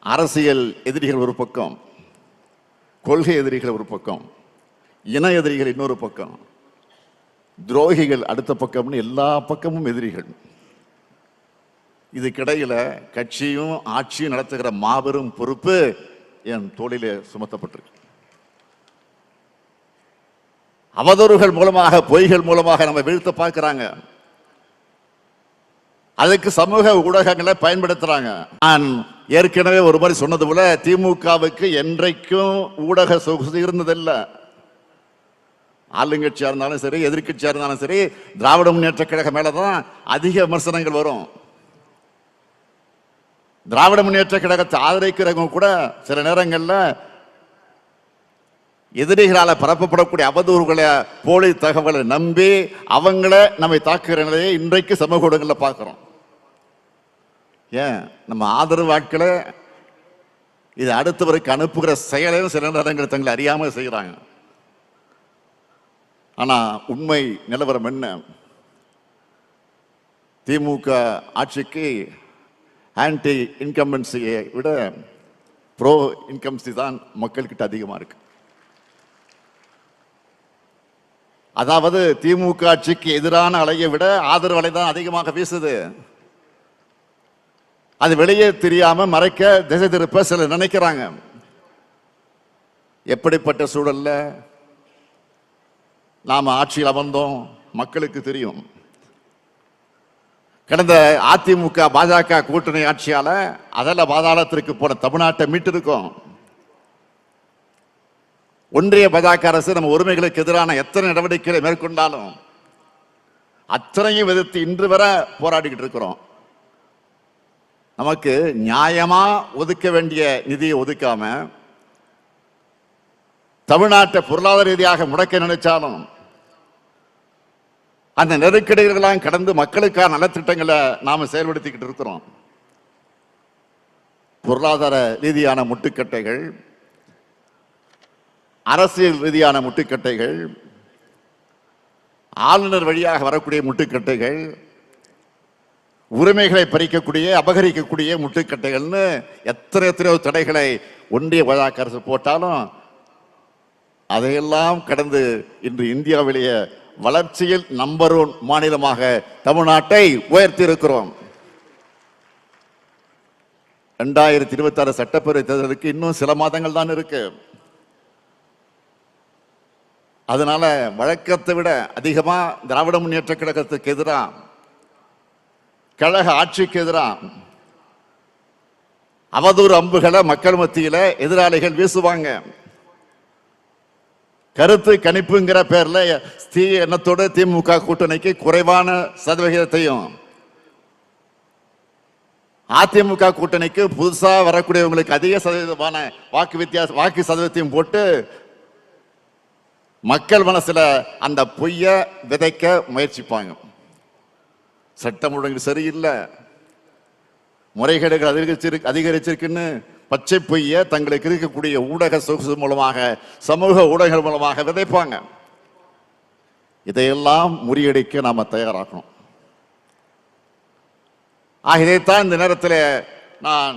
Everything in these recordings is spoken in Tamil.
அரசியல் எதிரிகள் ஒரு பக்கம் கொள்கை எதிரிகள் ஒரு பக்கம் இன எதிரிகள் இன்னொரு பக்கம் துரோகிகள் அடுத்த பக்கம்னு எல்லா பக்கமும் எதிரிகள். இதுக்கிடையில் கட்சியும் ஆட்சியும் நடத்துகிற மாபெரும் பொறுப்பு என் தோளிலே சுமத்தப்பட்டிருக்கு. அவதூறுகள் மூலமாக பொய்கள் மூலமாக நம்ம வீழ்த்த பார்க்குறாங்க. அதுக்கு சமூக ஊடகங்களை பயன்படுத்துறாங்க. நான் ஏற்கனவே ஒரு மாதிரி சொன்னது போல திமுகவுக்கு என்றைக்கும் ஊடக சொகுசு இருந்ததில்லை. ஆளுங்கட்சியாக இருந்தாலும் சரி எதிர்கட்சியாக இருந்தாலும் சரி திராவிட முன்னேற்ற கழகம் மேலே தான் அதிக விமர்சனங்கள் வரும். திராவிட முன்னேற்ற கழகத்தை ஆதரிக்கிறவங்க கூட சில நேரங்களில் எதிரிகளால் பரப்பப்படக்கூடிய அவதூறுகளை போலி தகவலை நம்பி அவங்கள நம்மை தாக்குகிற நிலையை இன்றைக்கு சமூக ஊடகங்களில் பார்க்குறோம். ஏன்? நம்ம ஆதரவு ஆட்களை இது அடுத்தவருக்கு அனுப்புகிற செயலையும் சில நேரங்கள் தங்களை அறியாமல் செய்கிறாங்க ஆனால் உண்மை நிலவரம் என்ன? திமுக ஆட்சிக்கு ஆன்டி இன்கம்பன்சியை விட ப்ரோ இன்கம்சி தான் மக்கள்கிட்ட அதிகமாக இருக்கு. அதாவது திமுக ஆட்சிக்கு எதிரான அலையை விட ஆதரவு அலை தான் அதிகமாக வீசுது. அது வெளியே தெரியாம மறைக்க திசை திருப்ப சிலர் நினைக்கிறாங்க. எப்படிப்பட்ட சூழல்ல? நாம் ஆட்சியில் அமர்ந்தோம் மக்களுக்கு தெரியும். கடந்த அதிமுக பாஜக கூட்டணி ஆட்சியால் அதில் பாதாளத்திற்கு போன தமிழ்நாட்டை மீட்டிருக்கோம். ஒன்றிய பாஜக அரசு நம்ம உரிமைகளுக்கு எதிரான எத்தனை நடவடிக்கைகளை மேற்கொண்டாலும் அத்தனையும் எதிர்த்து இன்று வரை போராடிக்கிட்டு இருக்கிறோம். நமக்கு நியாயமாக ஒதுக்க வேண்டிய நிதியை ஒதுக்காம தமிழ்நாட்டை பொருளாதார ரீதியாக முடக்க நினைச்சாலும் அந்த நெருக்கடிகளெல்லாம் கடந்து மக்களுக்கான நலத்திட்டங்களை நாம் செயல்படுத்திக்கிட்டு இருக்கிறோம். பொருளாதார ரீதியான முட்டுக்கட்டைகள் அரசியல் ரீதியான முட்டுக்கட்டைகள் ஆளுநர் வழியாக வரக்கூடிய முட்டுக்கட்டைகள் உரிமைகளை பறிக்கக்கூடிய அபகரிக்கக்கூடிய முட்டுக்கட்டைகள்னு எத்தனை எத்தனையோ தடைகளை ஒன்றிய பாஜக அரசு போட்டாலும் அதையெல்லாம் கடந்து இன்று இந்தியாவிலேயே வளர்ச்சியில் நம்பர் ஒன் மாநிலமாக தமிழ்நாட்டை உயர்த்தி இருக்கிறோம் ரெண்டாயிரத்தி இருபத்தி ஆறு சட்டப்பேரவை தேர்தலுக்கு இன்னும் சில மாதங்கள் தான் இருக்கு. அதனால வழக்கத்தை விட அதிகமாக திராவிட முன்னேற்ற கழகத்துக்கு எதிராக கழக ஆட்சிக்கு எதிராக அவதூறு அம்புகளை மக்கள் மத்தியில் எதிராளிகள் வீசுவாங்க. கருத்து கணிப்புங்கிற பேர்ல தீ எண்ணத்தோடு திமுக கூட்டணிக்கு குறைவான சதவிகிதத்தையும் அதிமுக கூட்டணிக்கு புதுசா வரக்கூடியவங்களுக்கு அதிக சதவீதமான வாக்கு வித்தியாச வாக்கு சதவீதத்தையும் போட்டு மக்கள் மனசுல அந்த பொய்ய விதைக்க முயற்சிப்பாங்க. சட்டம் ஒழுங்கு சரியில்லை. முறைகேடுகள் அதிகரிச்சிருக்கு அதிகரிச்சிருக்குன்னு பச்சை பொய்ய தங்களுக்கு இருக்கக்கூடிய ஊடக சொகுசு மூலமாக சமூக ஊடகங்கள் மூலமாக விதைப்பாங்க. இதையெல்லாம் முறியடிக்க நாம் தயாராகணும். ஆக இதைத்தான் இந்த நேரத்தில் நான்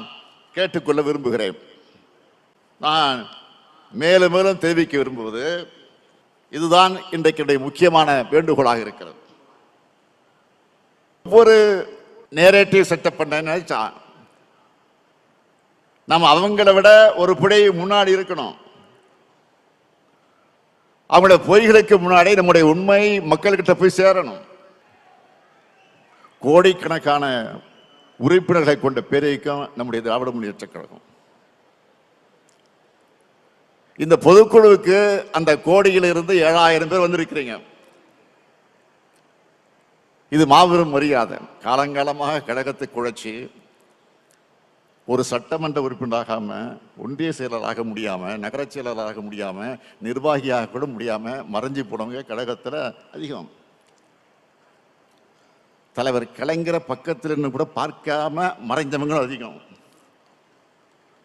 கேட்டுக்கொள்ள விரும்புகிறேன். நான் மேலும் மேலும் தெரிவிக்க விரும்புவது இதுதான் இன்றைக்கு முக்கியமான வேண்டுகோளாக இருக்கிறது. ஒவ்வொரு நேரேட்டிவ் செட்டப் பண்ண நம்ம அவங்கள விட ஒரு பிழை முன்னாடி இருக்கணும். அவங்களோட பொய்களுக்கு முன்னாடி நம்முடைய உண்மை மக்கள்கிட்ட போய் சேரணும். கோடிக்கணக்கான உறுப்பினர்களை கொண்ட பேரைக்கும் நம்முடைய திராவிட முன்னேற்ற கழகம். இந்த பொதுக்குழுவுக்கு அந்த கோடியிலிருந்து ஏழாயிரம் பேர் வந்திருக்கிறீங்க. இது மாபெரும் மரியாதை. காலங்காலமாக கழகத்தை குழைச்சி ஒரு சட்டமன்ற உறுப்பினராகாம ஒன்றிய செயலராக முடியாமல் நகர செயலராக முடியாமல் நிர்வாகியாக கூட முடியாமல் மறைஞ்சு போனவங்க கழகத்தில் அதிகம். தலைவர் கலைஞர பக்கத்தில் இருந்து கூட பார்க்காம மறைஞ்சவங்களும் அதிகம்.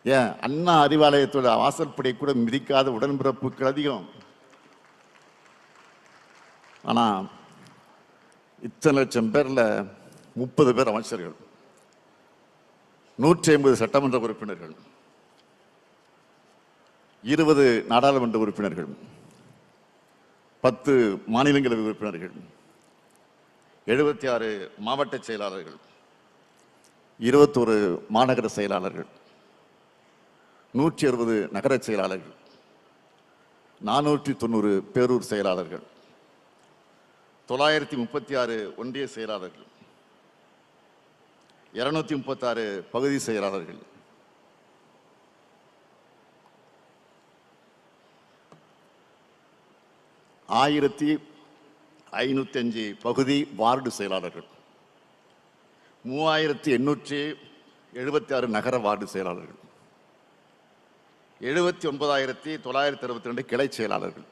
ஏன்? அண்ணா அறிவாலயத்தோட வாசல்படி கூட மிதிக்காத உடன்பிறப்புகள் அதிகம். ஆனால் இத்தனை லட்சம் பேரில் முப்பது பேர் அமைச்சர்கள் நூற்றி ஐம்பது சட்டமன்ற உறுப்பினர்கள் இருபது நாடாளுமன்ற உறுப்பினர்கள் பத்து மாநிலங்களவை உறுப்பினர்கள் எழுபத்தி ஆறு மாவட்ட செயலாளர்கள் இருபத்தோரு மாநகர செயலாளர்கள் நூற்றி அறுபது நகர செயலாளர்கள் நானூற்றி தொண்ணூறு பேரூர் செயலாளர்கள் தொள்ளாயிரத்தி முப்பத்தி ஆறு ஒன்றிய செயலாளர்கள். இருநூத்தி முப்பத்தாறு பகுதி செயலாளர்கள். ஆயிரத்தி ஐநூற்றி அஞ்சு பகுதி வார்டு செயலாளர்கள். மூவாயிரத்தி எண்ணூற்றி எழுபத்தி ஆறு நகர வார்டு செயலாளர்கள். எழுபத்தி ஒன்பதாயிரத்தி தொள்ளாயிரத்தி அறுபத்தி ரெண்டு கிளை செயலாளர்கள்.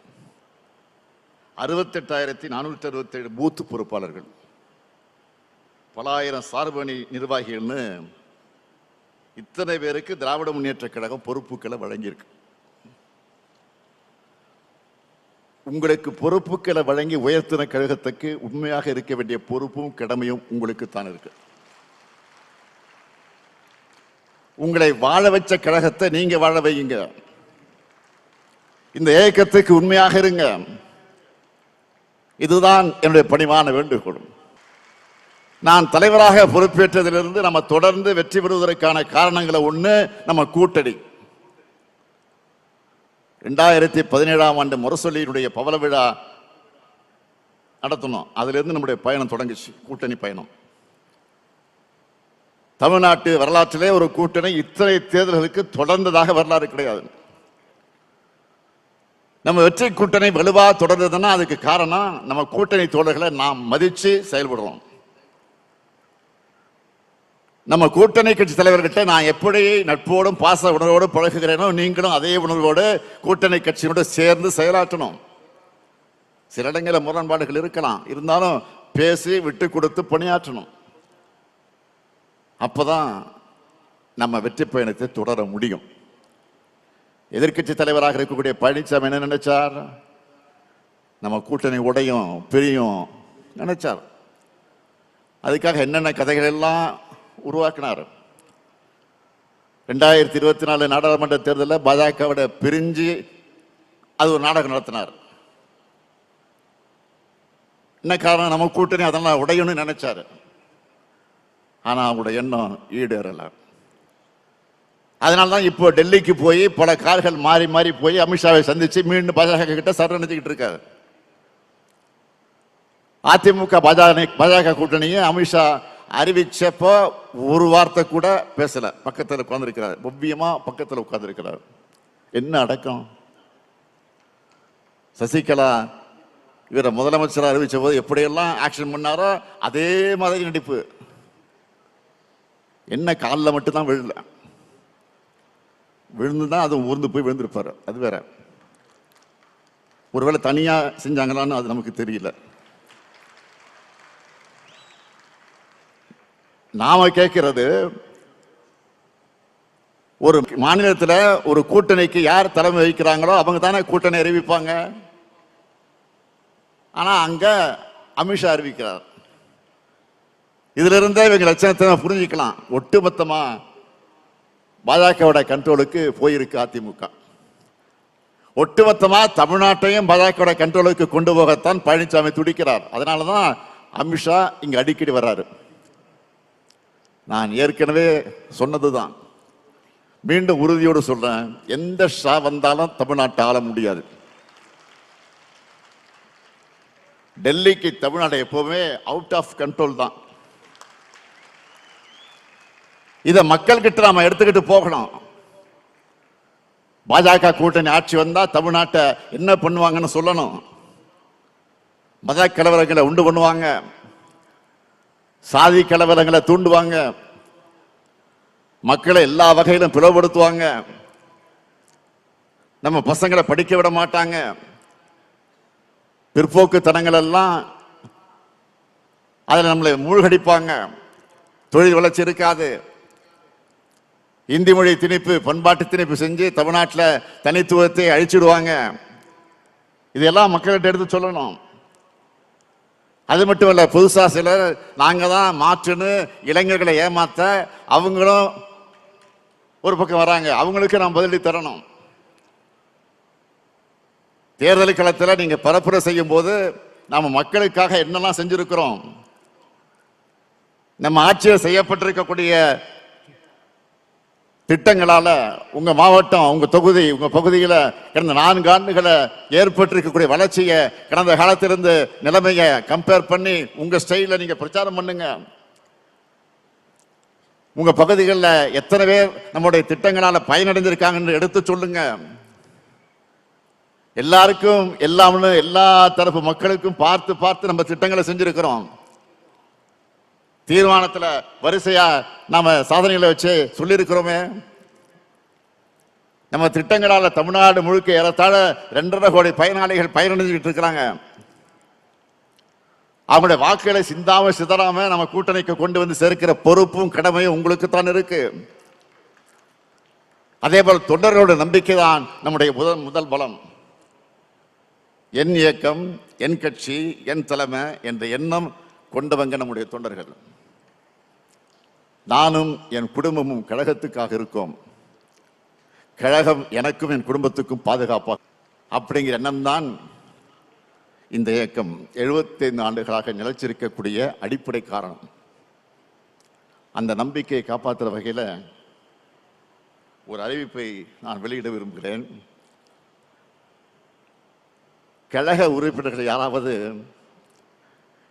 அறுபத்தெட்டாயிரத்தி நானூற்றி அறுபத்தேழு பூத்து பொறுப்பாளர்கள். பல ஆயிரம் சார்பணி நிர்வாகிகள்னு இத்தனை பேருக்கு திராவிட முன்னேற்ற கழகம் பொறுப்புகளை வழங்கியிருக்கு. உங்களுக்கு பொறுப்புகளை வழங்கி உயர்த்தின கழகத்துக்கு உண்மையாக இருக்க வேண்டிய பொறுப்பும் கடமையும் உங்களுக்கு தான் இருக்கு. உங்களை வாழ வச்ச கழகத்தை நீங்க வாழ வையுங்க. இந்த ஏக்கத்துக்கு உண்மையாக இருங்க. இதுதான் என்னுடைய பணிவான வேண்டுகோள். நான் தலைவராக பொறுப்பேற்றதிலிருந்து நம்ம தொடர்ந்து வெற்றி பெறுவதற்கான காரணங்களை ஒன்று நம்ம கூட்டணி. ரெண்டாயிரத்தி பதினேழாம் ஆண்டு முரசொலியினுடைய பவள விழா நடத்தணும் அதிலிருந்து நம்முடைய பயணம் தொடங்குச்சு கூட்டணி பயணம். தமிழ்நாட்டு வரலாற்றிலே ஒரு கூட்டணி இத்தனை தேர்தல்களுக்கு தொடர்ந்ததாக வரலாறு கிடையாது. நம்ம வெற்றி கூட்டணி வலுவாக தொடர்றதுன்னா அதுக்கு காரணம் நம்ம கூட்டணி தோழர்களை நாம் மதித்து செயல்படுறோம். நம்ம கூட்டணி கட்சி தலைவர்கிட்ட நான் எப்படி நட்போடும் பாச உணர்வோடு பழகுகிறேனோ நீங்களும் அதே உணர்வோடு கூட்டணி கட்சியோடு சேர்ந்து செயலாற்றணும். சில இடங்களில் முரண்பாடுகள் இருக்கலாம். இருந்தாலும் பேசி விட்டு கொடுத்து பணியாற்றணும். அப்போதான் நம்ம வெற்றி பயணத்தை தொடர முடியும். எதிர்க்கட்சி தலைவராக இருக்கக்கூடிய பழனிசாமி என்ன நினைச்சார்? நம்ம கூட்டணி உடையும் பிரியும் நினைச்சார். அதுக்காக என்னென்ன கதைகள் எல்லாம் உருவாக்கினார்? ரெண்டாயிரத்தி இருபத்தி நாலு நாடாளுமன்ற தேர்தலில் பாஜகவோட பிரிஞ்சு அது ஒரு நாடகம் நடத்தினார். என்ன காரணம்? நம்ம கூட்டணி அதெல்லாம் உடையணும்னு நினைச்சாரு. ஆனால் அவங்களோட எண்ணம் ஈடேறலை. அதனால தான் இப்போ டெல்லிக்கு போய் பல கார்கள் மாறி மாறி போய் அமித்ஷாவை சந்திச்சு மீண்டும் பாஜக கிட்ட சரணடைஞ்சிக்கிட்டு இருக்காரு. அதிமுக பாஜக பாஜக கூட்டணியை அமித்ஷா அறிவிச்சப்போ ஒரு வார்த்தை கூட பேசல. பக்கத்தில் உட்கார்ந்துருக்கிறார். ஒவ்வியமாக பக்கத்தில் உட்கார்ந்துருக்கிறார். என்ன அடக்கம்? சசிகலா இவரை முதலமைச்சராக அறிவித்த போது எப்படியெல்லாம் ஆக்ஷன் பண்ணாரோ அதே மாதிரி நடிப்பு. என்ன காலில் மட்டும்தான் விழல. விழுந்து தான் அது ஊர்ந்து போய் விழுந்திருப்பார். அது வேற. ஒருவேளை தனியாக செஞ்சாங்களான்னு அது நமக்கு தெரியல. நாம கேட்கிறது ஒரு மாநிலத்தில் ஒரு கூட்டணிக்கு யார் தலைமை வகிக்கிறாங்களோ அவங்க தானே கூட்டணி அறிவிப்பாங்க. ஆனால் அங்கே அமித்ஷா அறிவிக்கிறார். இதுல இருந்தே இவங்க லட்சணத்தை நம்ம புரிஞ்சுக்கலாம். ஒட்டுமொத்தமா பாஜகவோட கண்ட்ரோலுக்கு போயிருக்கு அதிமுக. ஒட்டுமொத்தமா தமிழ்நாட்டையும் பாஜகவோட கண்ட்ரோலுக்கு கொண்டு போகத்தான் பழனிசாமி துடிக்கிறார். அதனாலதான் அமித்ஷா இங்கே அடிக்கடி வர்றாரு. நான் ஏற்கனவே சொன்னதுதான். மீண்டும் உறுதியோடு சொல்றேன். எந்த ஷா வந்தாலும் தமிழ்நாட்டை ஆள முடியாது. டெல்லிக்கு தமிழ்நாடு எப்பவுமே அவுட் ஆஃப் கண்ட்ரோல் தான். இதை மக்கள் கிட்ட நாம எடுத்துக்கிட்டு போகணும். பாஜக கூட்டணி ஆட்சி வந்தா தமிழ்நாட்டை என்ன பண்ணுவாங்கன்னு சொல்லணும். மத கலவரங்களை உண்டு பண்ணுவாங்க. சாதி கலவரங்களை தூண்டுவாங்க. மக்களை எல்லா வகையிலும் பிளவுபடுத்துவாங்க. நம்ம பசங்களை படிக்க விட மாட்டாங்க. பிற்போக்குத்தனங்கள் எல்லாம் அதில் நம்மளை மூழ்கடிப்பாங்க. தொழில் வளர்ச்சி இருக்காது. இந்தி மொழி திணிப்பு பண்பாட்டு திணிப்பு செஞ்சு தமிழ்நாட்டில் தனித்துவத்தை அழிச்சிடுவாங்க. இதெல்லாம் மக்கள்கிட்ட எடுத்து சொல்லணும். அது மட்டும் இல்லை புதுசாக சிலர் நாங்கள் தான் மாற்றுன்னு இளைஞர்களை ஏமாத்த அவங்களும் ஒரு பக்கம் வராங்க. அவங்களுக்கு நாம் பதிலடி தரணும். தேர்தல் களத்தில் நீங்கள் பரப்புரை செய்யும் போது நாம மக்களுக்காக என்னெல்லாம் செஞ்சுருக்கிறோம்? நம்ம ஆட்சியில் செய்யப்பட்டிருக்கக்கூடிய திட்டங்களால உங்க மாவட்டம் உங்க தொகுதி உங்க பகுதியில கடந்த நான்கு ஆண்டுகளை ஏற்பட்டிருக்கக்கூடிய வளர்ச்சியை கடந்த காலத்திலிருந்து நிலைமையை கம்பேர் பண்ணி உங்க ஸ்டைல நீங்க பிரச்சாரம் பண்ணுங்க. உங்க பகுதிகளில் எத்தனை பேர் நம்முடைய திட்டங்களால பயனடைந்திருக்காங்கன்னு எடுத்து சொல்லுங்க. எல்லாருக்கும் எல்லாம்னு எல்லா தரப்பு மக்களுக்கும் பார்த்து பார்த்து நம்ம திட்டங்களை செஞ்சிருக்கிறோம். தீர்மானத்தில் வரிசையா நாம் சாதனைகளை வச்சு சொல்லியிருக்கிறோமே. நம்ம திட்டங்களால் தமிழ்நாடு முழுக்க ஏறத்தாழ ரெண்டரை கோடி பயனாளிகள் பயனடைஞ்சுக்கிட்டு இருக்கிறாங்க. அவங்களுடைய வாக்குகளை சிந்தாம சிதறாம நம்ம கூட்டணிக்கு கொண்டு வந்து சேர்க்கிற பொறுப்பும் கடமையும் உங்களுக்கு தான் இருக்கு. அதே போல தொண்டர்களோட நம்பிக்கை தான் நம்முடைய முதல் முதல் பலம். என் இயக்கம் என் கட்சி என் தலைமை என்ற எண்ணம் கொண்டவங்க நம்முடைய தொண்டர்கள். நானும் என் குடும்பமும் கழகத்துக்காக இருக்கோம். கழகம் எனக்கும் என் குடும்பத்துக்கும் பாதுகாப்பாக அப்படிங்கிற எண்ணம் தான் இந்த இயக்கம். 75 ஆண்டுகளாக நிலைச்சிருக்கக்கூடிய அடிப்படை காரணம். அந்த நம்பிக்கையை காப்பாற்றுற வகையில் ஒரு அறிவிப்பை நான் வெளியிட விரும்புகிறேன். கழக உறுப்பினர்கள் யாராவது